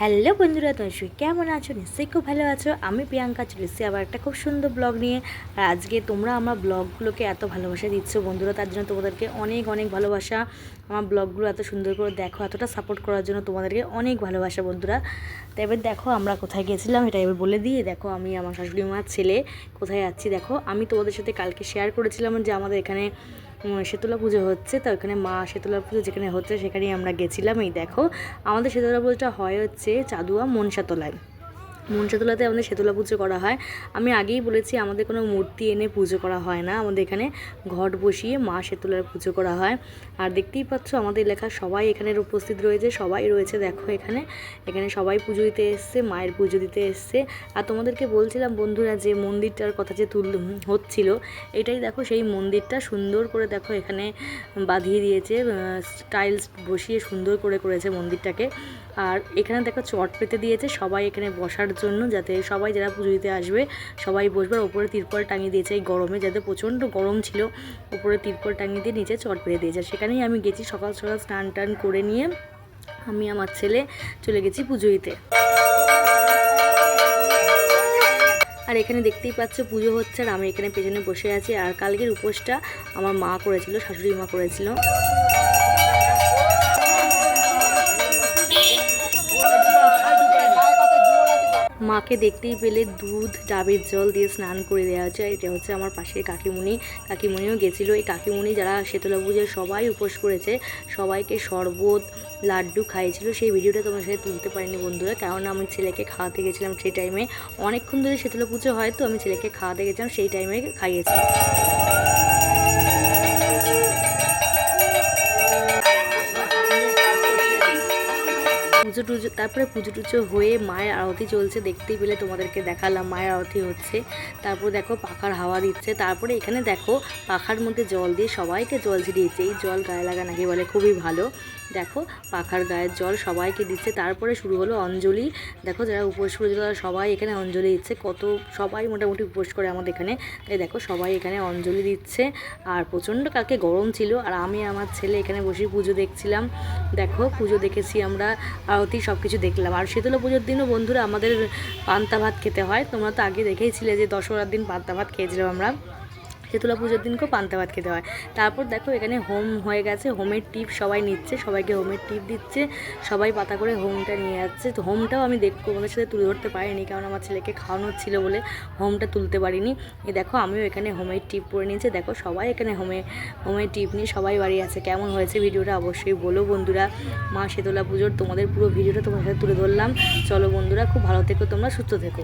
Hello বন্ধুরা তুমি কেমন আছো? নিশ্চয়ই খুব ভালো আছো। আমি প্রিয়াঙ্কা চলেছি আবার একটা খুব সুন্দর ব্লগ নিয়ে। আর আজকে তোমরা আমার ব্লগগুলোকে এত ভালোবাসা দিচ্ছ, বন্ধুরা, তার জন্য তোমাদেরকে অনেক অনেক ভালোবাসা। আমার ব্লগগুলো এত সুন্দর করে দেখো, এতটা সাপোর্ট করার জন্য তোমাদেরকে অনেক ভালোবাসা, বন্ধুরা। তো এবার দেখো আমরা কোথায় গেছিলাম, এটা এবার বলে দিয়ে দেখো, আমি আমার শাশুড়ি মার ছেলে কোথায় যাচ্ছি, দেখো। আমি তোমাদের সাথে কালকে শেয়ার করেছিলাম যে আমাদের এখানে শীতলা পুজো হচ্ছে, তো ওখানে মা শীতলা পুজো যেখানে হচ্ছে, সেখানেই আমরা গেছিলাম। এই দেখো, আমাদের শীতলা পুজোটা হয় হচ্ছে চাদুয়া মনসাতলায়। মনসাতলাতে আমাদের শীতলা পুজো করা হয়। আমি আগেই বলেছি, আমাদের কোনো মূর্তি এনে পুজো করা হয় না। আমাদের এখানে ঘট বসিয়ে মা শীতলার পুজো করা হয়। আর দেখতেই পাচ্ছ, আমাদের এলাকার সবাই এখানে উপস্থিত রয়েছে, সবাই রয়েছে, দেখো এখানে। এখানে সবাই পুজো দিতে এসছে, মায়ের পুজো দিতে এসছে। আর তোমাদেরকে বলছিলাম, বন্ধুরা, যে মন্দিরটার কথা যে তুল হচ্ছিল, এটাই দেখো সেই মন্দিরটা সুন্দর করে দেখো এখানে বাঁধিয়ে দিয়েছে টাইলস বসিয়ে সুন্দর করে করেছে মন্দিরটাকে। আর এখানে দেখো চট পেতে দিয়েছে, সবাই এখানে বসার জন্য যাতে সবাই যারা পুজো দিতে আসবে, সবাই বসবে আর ওপরে তিরপল টাঙিয়ে দিয়েছে এই গরমে, যাতে প্রচণ্ড গরম ছিল, ওপরে তিরপল টাঙিয়ে দিয়ে নিচে চট পেতে দিয়েছে। সেখানেই আমি গেছি সকাল সকাল স্নান টান করে নিয়ে আমি আমার ছেলে চলে গেছি পুজো দিতে। আর এখানে দেখতেই পাচ্ছ পুজো হচ্ছে আর আমি এখানে পেছনে বসে আছি। আর কালকের উপোসটা আমার মা করেছিল, শাশুড়ি মা করেছিল। মাকে দেখতেই পেলে দুধ, ডাবের জল দিয়ে স্নান করে দেওয়া হচ্ছে এটা হচ্ছে আমার পাশের কাকিমুনি। কাকিমুনিও গেছিল। এই কাকিমুনি যারা শীতলা পুজোয় সবাই উপোস করেছে, সবাইকে শরবত, লাড্ডু খাইয়েছিল। সেই ভিডিওটা তোমার সাথে তুলতে পারিনি বন্ধুরা কারণ আমি ছেলেকে খাওয়াতে গেছিলাম সেই টাইমে অনেকক্ষণ ধরে শীতলা পুজো হয় তো, আমি ছেলেকে খাওয়াতে গেছিলাম সেই টাইমে খাইয়েছি। পুজো টুজো, তারপরে পুজো টুজো হয়ে মায়ের আরতি চলছে, দেখতেই পেলে তোমাদেরকে দেখালাম মায়ের আরতি হচ্ছে। তারপর দেখো পাখার হাওয়া দিচ্ছে, তারপরে এখানে দেখো পাখার মধ্যে জল দিয়ে সবাইকে জল ছিটিয়েছে এই জল গায়ে লাগা নাকি বলে খুবই ভালো। দেখো, পাখার গায়ের জল সবাইকে দিচ্ছে। তারপরে শুরু হলো অঞ্জলি। দেখো, যারা উপোস করেছিল তারা সবাই এখানে অঞ্জলি দিচ্ছে। কত, সবাই মোটামুটি উপোস করে আমাদের এখানে। তাই দেখো, সবাই এখানে অঞ্জলি দিচ্ছে। আর প্রচণ্ড কালকে গরম ছিল। আর আমি আমার ছেলে এখানে বসে পুজো দেখছিলাম। দেখো, পুজো দেখেছি আমরা। আরতি সব কিছু দেখলাম। আর শীতলা পুজোর দিনও বন্ধুরা আমাদের পান্তা ভাত খেতে হয়। তোমরা তো আগে দেখেইছিলে যে দশরার দিন পান্তা ভাত খেয়েছিলাম আমরা। শীতলা পুজোর দিনকেও পান্তা ভাত খেতে হয়। তারপর দেখো এখানে হোম হয়ে গেছে, হোমের টিপ সবাই নিচ্ছে, সবাইকে হোমের টিপ দিচ্ছে, সবাই পাতা করে হোমটা নিয়ে যাচ্ছে। তো হোমটাও আমি দেখ ওদের সাথে তুলে ধরতে পারিনি, কারণ আমার ছেলেকে খাওয়ানোর ছিল বলে হোমটা তুলতে পারিনি। এ দেখো আমিও এখানে হোমের টিপ পরে নিয়েছি, দেখো সবাই এখানে হোমে, হোমের টিপ নিয়ে সবাই বাড়ি আছে। কেমন হয়েছে ভিডিওটা অবশ্যই বলো বন্ধুরা। মা শীতলা পুজোর তোমাদের পুরো ভিডিওটা তোমার সাথে তুলে ধরলাম। চলো বন্ধুরা, খুব ভালো থেকো তোমরা, সুস্থ থেকো।